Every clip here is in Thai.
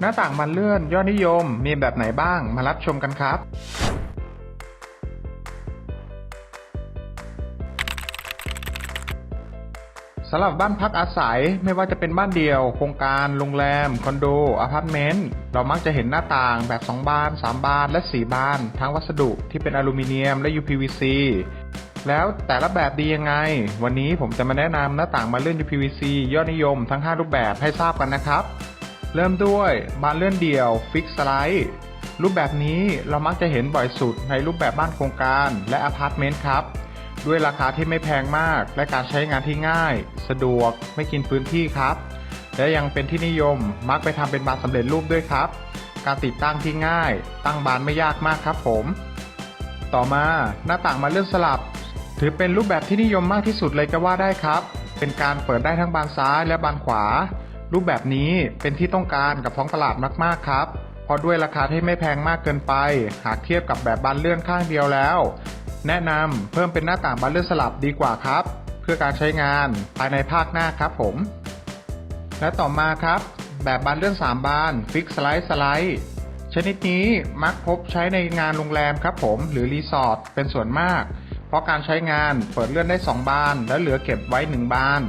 หน้าต่างบานเลื่อนยอดนิยมมีแบบไหนบ้างมารับชมกันครับ สำหรับบ้านพักอาศัยไม่ว่าจะเป็นบ้านเดี่ยว โครงการ โรงแรม คอนโดอพาร์ตเมนต์ เรามักจะเห็นหน้าต่างแบบ 2 บาน 3 บาน และ 4 บาน ทั้งวัสดุที่เป็นอลูมิเนียมและ UPVC แล้วแต่ละแบบดียังไง วันนี้ผมจะมาแนะนำหน้าต่างบานเลื่อน UPVC ยอดนิยมทั้ง 5 รูปแบบให้ทราบกันนะครับ เริ่มด้วยบานเลื่อนเดี่ยวฟิกสไลด์รูปแบบนี้เรามักจะเห็นบ่อยสุดในรูปแบบบ้านโครงการและอพาร์ตเมนต์ครับ ด้วยราคาที่ไม่แพงมาก และการใช้งานที่ง่าย สะดวกไม่กินพื้นที่ครับ และยังเป็นที่นิยมมักไปทำเป็นบานสำเร็จรูปด้วยครับ การติดตั้งที่ง่าย ตั้งบานไม่ยากมากครับผม ต่อมาหน้าต่างมาเลื่อนสลับ ถือเป็นรูปแบบที่นิยมมากที่สุดเลยก็ว่าได้ครับ เป็นการเปิดได้ทั้งบานซ้ายและบานขวา รูปแบบนี้เป็นที่ต้องการกับท้องตลาดมากๆครับ เพราะด้วยราคาที่ไม่แพงมากเกินไป หากเทียบกับแบบบานเลื่อนข้างเดียวแล้ว แนะนำเพิ่มเป็นหน้าต่างบานเลื่อนสลับดีกว่าครับ เพื่อการใช้งานภายในภาคหน้าครับผม และต่อมาครับ แบบบานเลื่อน3 บานฟิกสไลด์สไลด์ชนิดนี้มักพบใช้ในงานโรงแรมครับผมหรือรีสอร์ทเป็นส่วนมาก เพราะการใช้งานเปิดเลื่อนได้ 2 บาน และเหลือเก็บไว้ 1 บาน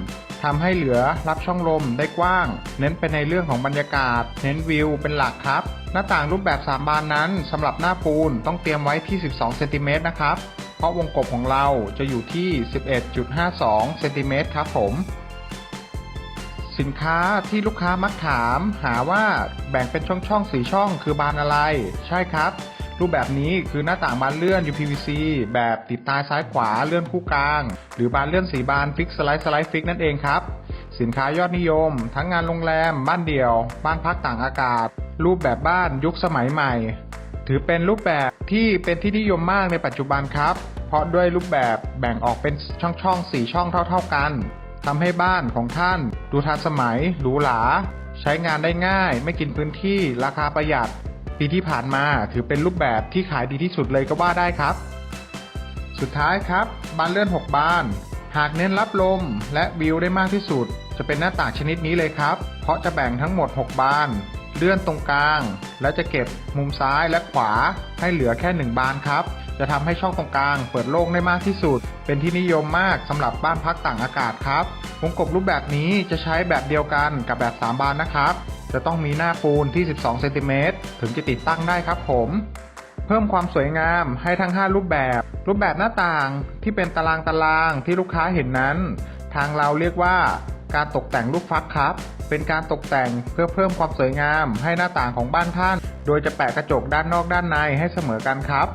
ทำให้เหลือรับช่องลมได้กว้าง เน้นไปในเรื่องของบรรยากาศ เน้นวิวเป็นหลักครับ หน้าต่างรูปแบบ 3 บานนั้นสำหรับหน้าปูนต้องเตรียมไว้ที่ 12เซนติเมตรนะครับ เพราะวงกบของเราจะอยู่ที่ 11.52เซนติเมตรครับผมสินค้าที่ลูกค้ามักถาม หาว่าแบ่งเป็นช่องช่องสีช่องคือบานอะไร ใช่ครับ รูปแบบนี้คือหน้าต่างบานเลื่อน UPVC แบบติดตายซ้ายขวาเลื่อนคู่กลาง หรือบานเลื่อนสีบานฟิกสไลด์สไลด์ฟิกนั่นเองครับ สินค้ายอดนิยม ทั้งงานโรงแรม บ้านเดี่ยว บ้านพักต่างอากาศ รูปแบบบ้านยุคสมัยใหม่ ถือเป็นรูปแบบที่เป็นที่นิยมมากในปัจจุบันครับ เพราะด้วยรูปแบบแบ่งออกเป็นช่องช่องๆสี่ช่องเท่า ๆกันทำให้บ้านของท่านดูทันสมัยหรูหราใช้งานได้ง่าย ไม่กินพื้นที่ราคาประหยัด ปีที่ผ่านมาถือเป็นรูปแบบที่ขายดีที่สุดเลยก็ว่าได้ครับ สุดท้ายครับ บานเลื่อน 6 บาน หากเน้นรับลมและวิวได้มากที่สุด จะเป็นหน้าต่างชนิดนี้เลยครับ เพราะจะแบ่งทั้งหมด 6 บาน เลื่อนตรงกลาง และจะเก็บมุมซ้ายและขวาให้เหลือแค่ 1 บานครับ จะทำให้ช่องตรงกลาง เปิดโล่งได้มากที่สุด เป็นที่นิยมมากสำหรับบ้านพักต่างอากาศครับวงกบรูปแบบนี้จะใช้แบบเดียวกันกับแบบ 3 บานนะครับ จะต้องมีหน้าปูนที่ 12 เซนติเมตรถึงจะติดตั้งได้ครับผม เพิ่มความสวยงามให้ทั้ง 5 รูปแบบ รูปแบบหน้าต่างที่เป็นตารางตารางที่ลูกค้าเห็นนั้น ทางเราเรียกว่าการตกแต่งลูกฟักครับ เป็นการตกแต่งเพื่อเพิ่มความสวยงามให้หน้าต่างของบ้านท่าน โดยจะแปะกระจกด้านนอกด้านในให้เสมอกันครับ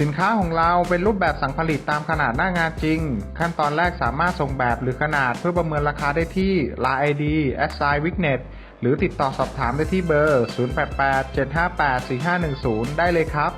สินค้าของเราเป็นรูปแบบสั่งผลิตตามขนาดหน้างานจริง ขั้นตอนแรกสามารถส่งแบบหรือขนาดเพื่อประเมินราคาได้ที่ Line ID a s s i g n Wignet หรือติดต่อสอบถามได้ที่เบอร์ 0887584510 ได้เลยครับ